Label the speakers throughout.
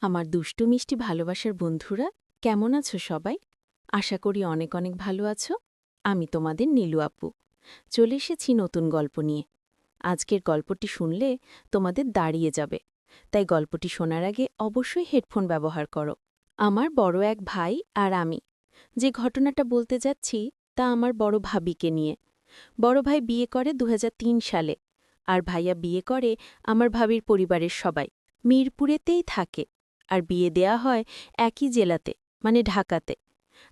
Speaker 1: আমার দুষ্টু মিষ্টি ভালোবাসার বন্ধুরা, কেমন আছো সবাই? আশা করি অনেক অনেক ভালো আছো। আমি তোমাদের নীলু আপু। চলে এসেছি নতুন গল্প নিয়ে। আজকের গল্পটি শুনলে তোমাদের দাঁড়িয়ে যাবে। তাই গল্পটি শোনার আগে অবশ্যই হেডফোন ব্যবহার করো। আমার বড় এক ভাই আর আমি। যে ঘটনাটা বলতে যাচ্ছি তা আমার বড় ভাবিকে নিয়ে। বড় ভাই বিয়ে করে দু হাজার তিন সালে। আর ভাইয়া বিয়ে করে আমার ভাবির পরিবারের সবাই। মিরপুরেতেই থাকে। আর বিয়ে দেয়া হয় একই জেলাতে মানে ঢাকাতে।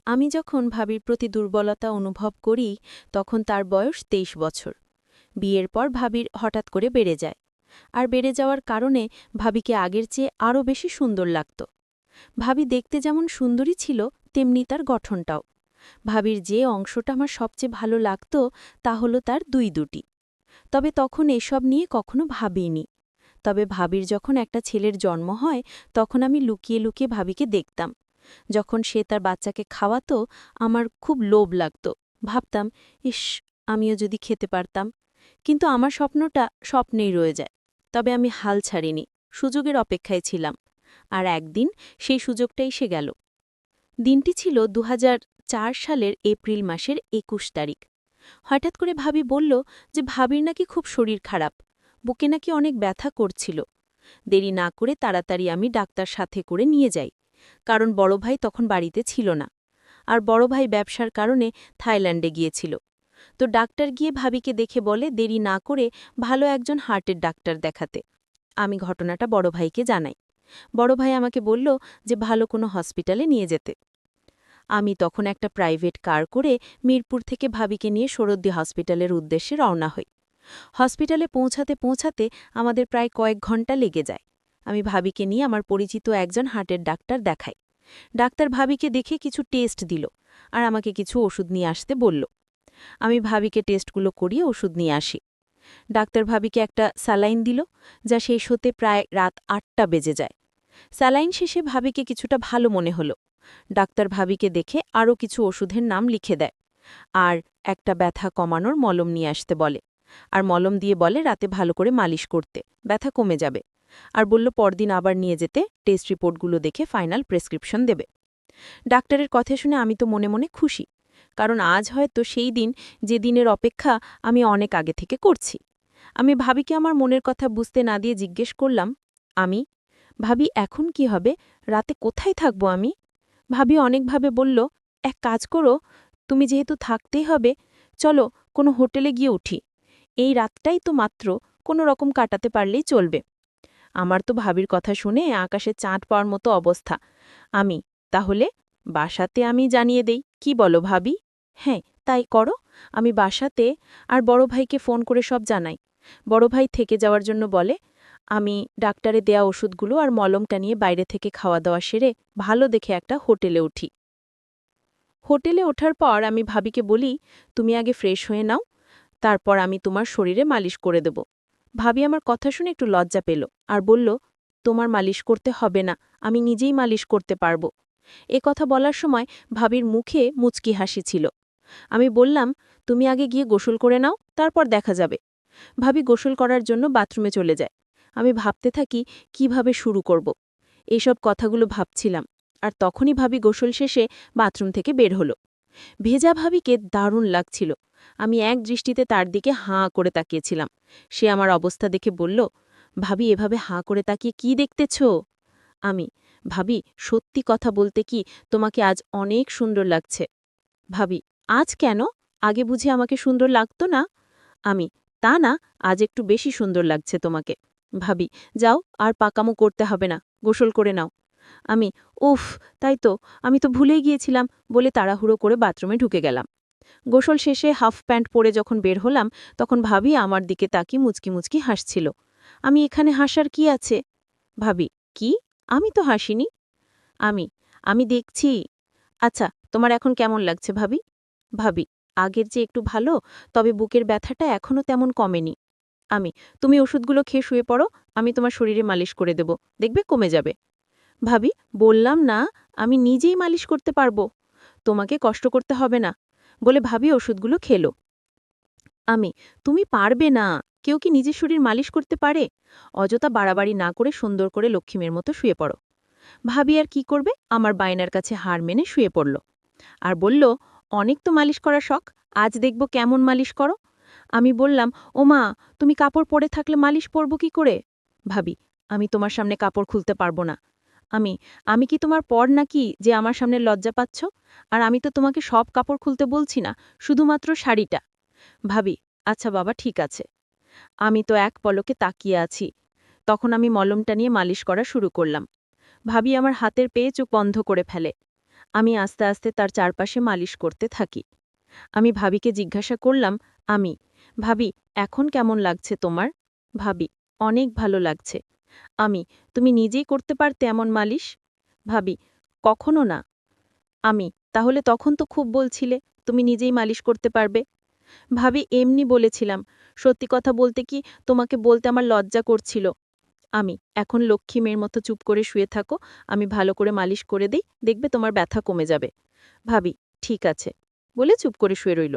Speaker 1: আমি যখন ভাবির প্রতি দুর্বলতা অনুভব করি, তখন তার বয়স তেইশ বছর। বিয়ের পর ভাবির হঠাৎ করে বেড়ে যায়। আর বেড়ে যাওয়ার কারণে ভাবিকে আগের চেয়ে আরও বেশি সুন্দর লাগত। ভাবি দেখতে যেমন সুন্দরী ছিল, তেমনি তার গঠনটাও। ভাবির যে অংশটা আমার সবচেয়ে ভালো লাগত, তা হলো তার দুই দুটি। তবে তখন এসব নিয়ে কখনো ভাবিনি। তবে ভাবির যখন একটা ছেলের জন্ম হয়, তখন আমি লুকিয়ে লুকিয়ে ভাবিকে দেখতাম। যখন সে তার বাচ্চাকে খাওয়াতো, আমার খুব লোভ লাগত। ভাবতাম, ইস, আমিও যদি খেতে পারতাম। কিন্তু আমার স্বপ্নটা স্বপ্নেই রয়ে যায়। তবে আমি হাল ছাড়িনি, সুযোগের অপেক্ষায় ছিলাম। আর একদিন সেই সুযোগটা এসে গেল। দিনটি ছিল দু হাজার চার সালের এপ্রিল মাসের একুশ তারিখ। হঠাৎ করে ভাবি বলল যে, ভাবির নাকি খুব শরীর খারাপ। বুকে নাকি অনেক ব্যথা করছিল। দেরি না করে তাড়াতাড়ি আমি ডাক্তার সাথে করে নিয়ে যাই, কারণ বড় ভাই তখন বাড়িতে ছিল না। আর বড় ভাই ব্যবসার কারণে থাইল্যান্ডে গিয়েছিল। তো ডাক্তার গিয়ে ভাবিকে দেখে বলে, দেরি না করে ভালো একজন হার্টের ডাক্তার দেখাতে। আমি ঘটনাটা বড় ভাইকে জানাই। বড় ভাই আমাকে বলল যে, ভালো কোনো হসপিটালে নিয়ে যেতে। আমি তখন একটা প্রাইভেট কার করে মিরপুর থেকে ভাবিকে নিয়ে সরদ্দি হসপিটালের উদ্দেশ্যে রওনা হই। হসপিটালে পৌঁছাতে পৌঁছাতে আমাদের প্রায় কয়েক ঘণ্টা লেগে যায়। আমি ভাবিকে নিয়ে আমার পরিচিত একজন হার্টের ডাক্তার দেখাই। ডাক্তার ভাবিকে দেখে কিছু টেস্ট দিল আর আমাকে কিছু ওষুধ নিয়ে আসতে বলল। আমি ভাবিকে টেস্টগুলো করিয়ে ওষুধ নিয়ে আসি। ডাক্তার ভাবিকে একটা স্যালাইন দিল, যা শেষ হতে প্রায় রাত আটটা বেজে যায়। স্যালাইন শেষে ভাবিকে কিছুটা ভালো মনে হলো। ডাক্তার ভাবিকে দেখে আরও কিছু ওষুধের নাম লিখে দেয় আর একটা ব্যথা কমানোর মলম নিয়ে আসতে বলে। আর মলম দিয়ে বলে রাতে ভালো করে মালিশ করতে। ব্যথা কমে যাবে। আর বলল, পরদিন আবার নিয়ে যেতে। টেস্ট রিপোর্টগুলো দেখে ফাইনাল প্রেসক্রিপশন দেবে। ডাক্তারের কথা শুনে আমি তো মনে মনে খুশি। কারণ আজ হয়তো সেই দিন, যে দিনের অপেক্ষা আমি অনেক আগে থেকে করছি। আমি ভাবিকে আমার মনের কথা বুঝতে না দিয়ে জিজ্ঞেস করলাম, আমি? ভাবি, এখন কি হবে? রাতে কোথায় থাকব আমি? ভাবি অনেকভাবে বলল, এক কাজ করো, তুমি যেহেতু থাকতেই হবে, চলো কোনো হোটেলে গিয়ে উঠি। এই রাতটাই তো মাত্র কোনো রকম কাটাতে পারলেই চলবে। আমার তো ভাবির কথা শুনে আকাশে চাঁদ পাওয়ার মতো অবস্থা। আমি, তাহলে বাসাতে আমি জানিয়ে দেই, কি বলো ভাবি? হ্যাঁ তাই করো। আমি বাসাতে আর বড় ভাইকে ফোন করে সব জানাই। বড় ভাই থেকে যাওয়ার জন্য বলে, আমি ডাক্তারে দেয়া ওষুধগুলো আর মলমটা নিয়ে বাইরে থেকে খাওয়া দাওয়া সেরে ভালো দেখে একটা হোটেলে উঠি। হোটেলে ওঠার পর আমি ভাবিকে বলি, তুমি আগে ফ্রেশ হয়ে নাও তারপর আমি তোমার শরীরে মালিশ করে দেব। ভাবি আমার কথা শুনে একটু লজ্জা পেল আর বলল, তোমার মালিশ করতে হবে না, আমি নিজেই মালিশ করতে পারব। এ কথা বলার সময় ভাবির মুখে মুচকি হাসি ছিল। আমি বললাম, তুমি আগে গিয়ে গোসল করে নাও, তারপর দেখা যাবে। ভাবি গোসল করার জন্য বাথরুমে চলে যায়। আমি ভাবতে থাকি, কীভাবে শুরু করব? এসব কথাগুলো ভাবছিলাম আর তখনই ভাবি গোসল শেষে বাথরুম থেকে বের হলো। ভেজা ভাবিকে দারুণ লাগছিল। আমি এক দৃষ্টিতে তার দিকে হাঁ করে তাকিয়েছিলাম। সে আমার অবস্থা দেখে বলল, ভাবি, এভাবে হাঁ করে তাকিয়ে কি দেখতেছ? আমি, ভাবি, সত্যি কথা বলতে কি তোমাকে আজ অনেক সুন্দর লাগছে। ভাবি, আজ কেন? আগে বুঝি আমাকে সুন্দর লাগতো না? আমি, তা না, আজ একটু বেশি সুন্দর লাগছে তোমাকে। ভাবি, যাও, আর পাকামো করতে হবে না, গোসল করে নাও। আমি, উফ, তাই তো, আমি তো ভুলেই গিয়েছিলাম, বলে তাড়াহুড়ো করে বাথরুমে ঢুকে গেলাম। গোসল শেষে হাফ প্যান্ট পরে যখন বের হলাম, তখন ভাবি আমার দিকে তাকি মুচকি মুচকি হাসছিল। আমি এখানে হাসার কি আছে? ভাবি, কি? আমি তো হাসিনি? আমি আমি দেখছি। আচ্ছা তোমার এখন কেমন লাগছে ভাবি? ভাবি, আগের যে একটু ভালো, তবে বুকের ব্যথাটা এখনও তেমন কমেনি। আমি, তুমি ওষুধগুলো খেয়ে শুয়ে পড়ো, আমি তোমার শরীরে মালিশ করে দেব, দেখবে কমে যাবে। ভাবি, বললাম না, আমি নিজেই মালিশ করতে পারব। তোমাকে কষ্ট করতে হবে না। বলে ভাবি ওষুধগুলো খেলো। আমি, তুমি পারবে না। কেউ কি নিজের শরীর মালিশ করতে পারে? অযথা বাড়াবাড়ি না করে সুন্দর করে লক্ষ্মীমের মতো শুয়ে পড়ো। ভাবি, আর কি করবে? আমার বায়নার কাছে হার মেনে শুয়ে পড়ল। আর বলল, অনেক তো মালিশ করা শখ, আজ দেখব কেমন মালিশ করো। আমি বললাম ও মা তুমি কাপড় পরে থাকলে মালিশ পরব কি করে? ভাবি, আমি তোমার সামনে কাপড় খুলতে পারব না। আমি আমি কি তোমার পর নাকি যে আমার সামনে লজ্জা পাচ্ছ? আর আমি তো তোমাকে সব কাপড় খুলতে বলছি না, শুধুমাত্র শাড়িটা। ভাবি আচ্ছা বাবা, ঠিক আছে। আমি তো এক পলকে তাকিয়ে আছি। তখন আমি মলমটা নিয়ে মালিশ করা শুরু করলাম। ভাবি আমার হাতের পেয়ে চোখ বন্ধ করে ফেলে। আমি আস্তে আস্তে তার চারপাশে মালিশ করতে থাকি। আমি ভাবিকে জিজ্ঞাসা করলাম, আমি, ভাবি, এখন কেমন লাগছে তোমার? ভাবি, অনেক ভালো লাগছে। আমি, তুমি নিজেই করতে পারতে এমন মালিশ? ভাবি, কখনো না। আমি, তাহলে তখন তো খুব বলছিলে, তুমি নিজেই মালিশ করতে পারবে। ভাবি এমনি বলেছিলাম, সত্যি কথা বলতে কি তোমাকে বলতে আমার লজ্জা করছিল। আমি, এখন লক্ষ্মী মেয়ের মতো চুপ করে শুয়ে থাকো, আমি ভালো করে মালিশ করে দিই, দেখবে তোমার ব্যথা কমে যাবে। ভাবি, ঠিক আছে, বলে চুপ করে শুয়ে রইল।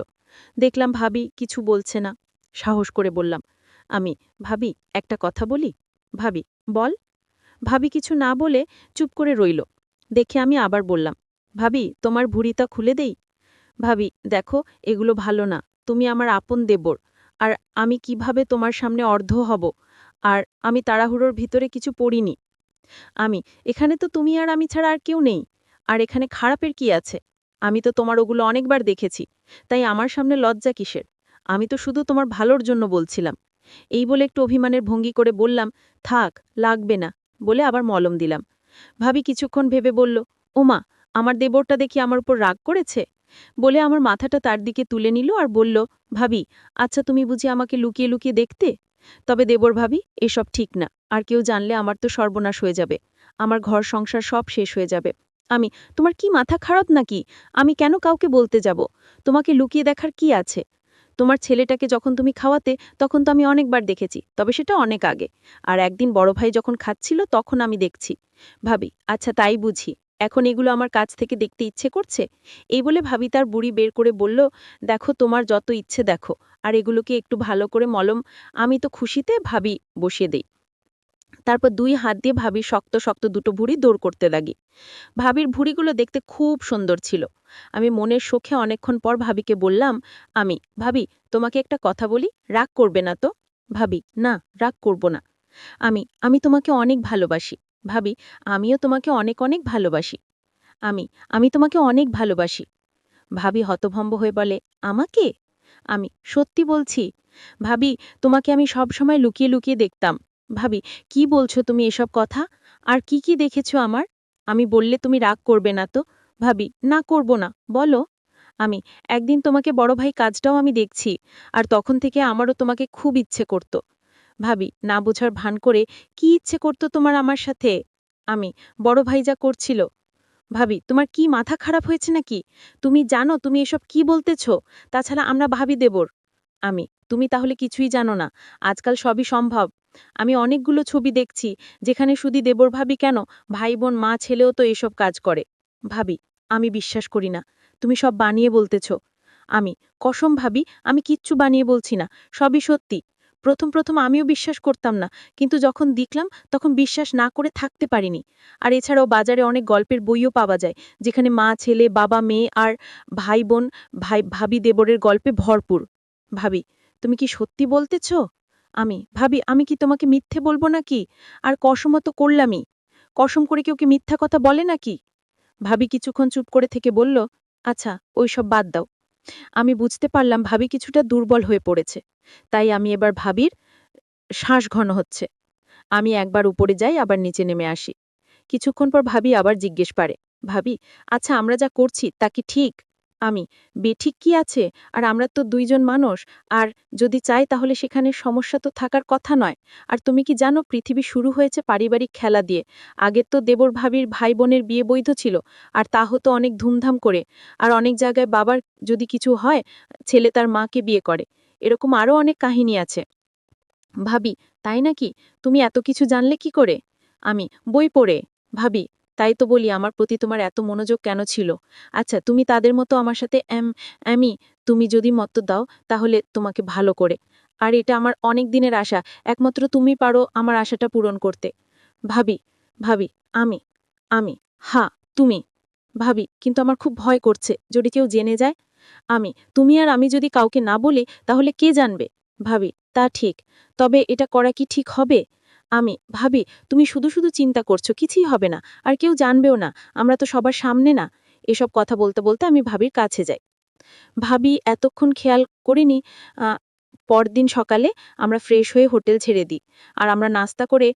Speaker 1: দেখলাম ভাবি কিছু বলছে না, সাহস করে বললাম, আমি, ভাবি, একটা কথা বলি? ভাবি, বল। ভাবি কিছু না বলে চুপ করে রইল। দেখে আমি আবার বললাম, ভাবি, তোমার ভুড়িটা খুলে দেই? ভাবি, দেখো, এগুলো ভালো না, তুমি আমার আপন দেবর, আর আমি কীভাবে তোমার সামনে অর্ধ হব, আর আমি তাড়াহুড়োর ভিতরে কিছু পড়িনি। আমি, এখানে তো তুমি আর আমি ছাড়া আর কেউ নেই, আর এখানে খারাপের কি আছে? আমি তো তোমার ওগুলো অনেকবার দেখেছি, তাই আমার সামনে লজ্জা কিসের? আমি তো শুধু তোমার ভালোর জন্য বলছিলাম এই বলে একটু অভিমানের ভঙ্গি করে বললাম, থাক, লাগবে না, বলে আবার মলম দিলাম। ভাবি কিছুক্ষণ ভেবে বলল, ওমা, আমার দেবরটা দেখি আমার উপর রাগ করেছে? বলে আমার মাথাটা তার দিকে তুলে নিল আর বলল, ভাবি আচ্ছা তুমি বুঝি আমাকে লুকিয়ে লুকিয়ে দেখতে? তবে দেবর ভাবি, এসব ঠিক না, আর কেউ জানলে আমার তো সর্বনাশ হয়ে যাবে, আমার ঘর সংসার সব শেষ হয়ে যাবে। আমি, তোমার কি মাথা খারাপ নাকি? আমি কেন কাউকে বলতে যাব? তোমাকে লুকিয়ে দেখার কি আছে? তোমার ছেলেটাকে যখন তুমি খাওয়াতে, তখন তো আমি অনেকবার দেখেছি, তবে সেটা অনেক আগে। আর একদিন বড় ভাই যখন খাচ্ছিল, তখন আমি দেখছি। ভাবি আচ্ছা তাই বুঝি। এখন এগুলো আমার কাছ থেকে দেখতে ইচ্ছে করছে? এই বলে ভাবি তার বুড়ি বের করে বলল, দেখো, তোমার যত ইচ্ছে দেখো। আর এগুলোকে একটু ভালো করে মলম। আমি তো খুশিতে ভাবি বসিয়ে দেই। তারপর দুই হাত দিয়ে ভাবির শক্ত শক্ত দুটো ভুড়ি দৌড় করতে লাগি। ভাবির ভুড়িগুলো দেখতে খুব সুন্দর ছিল। আমি মনের শোখে অনেকক্ষণ পর ভাবিকে বললাম, আমি, ভাবি, তোমাকে একটা কথা বলি? রাগ করবে না তো? ভাবি, না, রাগ করব না। আমি আমি তোমাকে অনেক ভালোবাসি। ভাবি, আমিও তোমাকে অনেক অনেক ভালোবাসি। আমি আমি তোমাকে অনেক ভালোবাসি। ভাবি হতভম্ব হয়ে বলে, আমাকে? আমি, সত্যি বলছি। ভাবি, তোমাকে আমি সব সময় লুকিয়ে লুকিয়ে দেখতাম। ভাবি, কি বলছো তুমি এসব কথা? আর কি কি দেখেছ আমার? আমি বললে তুমি রাগ করবে না তো? ভাবি, না করব না, বলো। আমি, একদিন তোমাকে বড় ভাই কাজটাও আমি দেখছি, আর তখন থেকে আমারও তোমাকে খুব ইচ্ছে করত। ভাবি, না বোঝার ভান করে কি ইচ্ছে করত তোমার আমার সাথে? আমি, বড় ভাই যা করছিল। ভাবি, তোমার কি মাথা খারাপ হয়েছে নাকি? তুমি জানো তুমি এসব কি বলতেছ? তাছাড়া আমরা ভাবি দেবর। আমি, তুমি তাহলে কিছুই জানো না, আজকাল সবই সম্ভব। আমি অনেকগুলো ছবি দেখছি, যেখানে শুধু দেবর ভাবি কেন? ভাই বোন মা, ছেলেও তো এসব কাজ করে। ভাবি, আমি বিশ্বাস করি না। তুমি সব বানিয়ে বলতেছ। আমি, কসম ভাবি, আমি কিচ্ছু বানিয়ে বলছি না। সবই সত্যি। প্রথম প্রথম আমিও বিশ্বাস করতাম না, কিন্তু যখন দেখলাম, তখন বিশ্বাস না করে থাকতে পারিনি। আর এছাড়াও বাজারে অনেক গল্পের বইও পাওয়া যায়, যেখানে মা, ছেলে, বাবা, মেয়ে আর ভাই বোন ভাই ভাবি দেবরের গল্পে ভরপুর। ভাবি, তুমি কি সত্যি বলতেছ? আমি। ভাবি, আমি কি তোমাকে মিথ্যে বলব নাকি? আর কসমত করলামই। কসম করে কেউ কি মিথ্যা কথা বলে নাকি? ভাবি কিছুক্ষণ চুপ করে থেকে বলল আচ্ছা ওইসব বাদ দাও। আমি বুঝতে পারলাম ভাবি কিছুটা দুর্বল হয়ে পড়েছে। তাই আমি এবার ভাবির শ্বাস ঘন হচ্ছে। আমি একবার উপরে যাই, আবার নিচে নেমে আসি। কিছুক্ষণ পর ভাবি আবার জিজ্ঞেস পারে, ভাবি আচ্ছা আমরা যা করছি, তা কি ঠিক? আমি বেঠিক কি আছে? আর আমরা তো দুইজন মানুষ, আর যদি চাই তাহলে সেখানে সমস্যা তো থাকার কথা নয়। আর তুমি কি জানো পৃথিবী শুরু হয়েছে পারিবারিক খেলা দিয়ে। আগের তো দেবর ভাবির ভাই বোনের বিয়ে বৈধ ছিল, আর তা হতো অনেক ধুমধাম করে। আর অনেক জায়গায় বাবার যদি কিছু হয়, ছেলে তার মাকে বিয়ে করে। এরকম আরও অনেক কাহিনী আছে। ভাবি, তাই নাকি? তুমি এত কিছু জানলে কি করে? আমি, বই পড়ে। ভাবি তাই তো বলি, আমার প্রতি তোমার এত মনোযোগ কেন ছিল? আচ্ছা তুমি তাদের মতো আমার সাথে এম আমি তুমি যদি মত দাও, তাহলে তোমাকে ভালো করে। আর এটা আমার অনেক দিনের আশা, একমাত্র তুমি পারো আমার আশাটা পূরণ করতে। ভাবি ভাবি, আমি আমি, হা, তুমি। ভাবি, কিন্তু আমার খুব ভয় করছে, যদি কেউ জেনে যায়। আমি, তুমি আর আমি যদি কাউকে না বলি, তাহলে কে জানবে? ভাবি, তা ঠিক, তবে এটা করা কি ঠিক হবে? আমি, ভাবি, তুমি শুধু শুধু চিন্তা করছ, কিছুই হবে না, আর কেউ জানবেও না, আমরা তো সবার সামনে না। এসব কথা বলতে বলতে আমি ভাবির কাছে যাই। ভাবি এতক্ষণ খেয়াল করিনি পরদিন সকালে আমরা ফ্রেশ হয়ে হোটেল ছেড়ে দিই, আর আমরা নাস্তা করে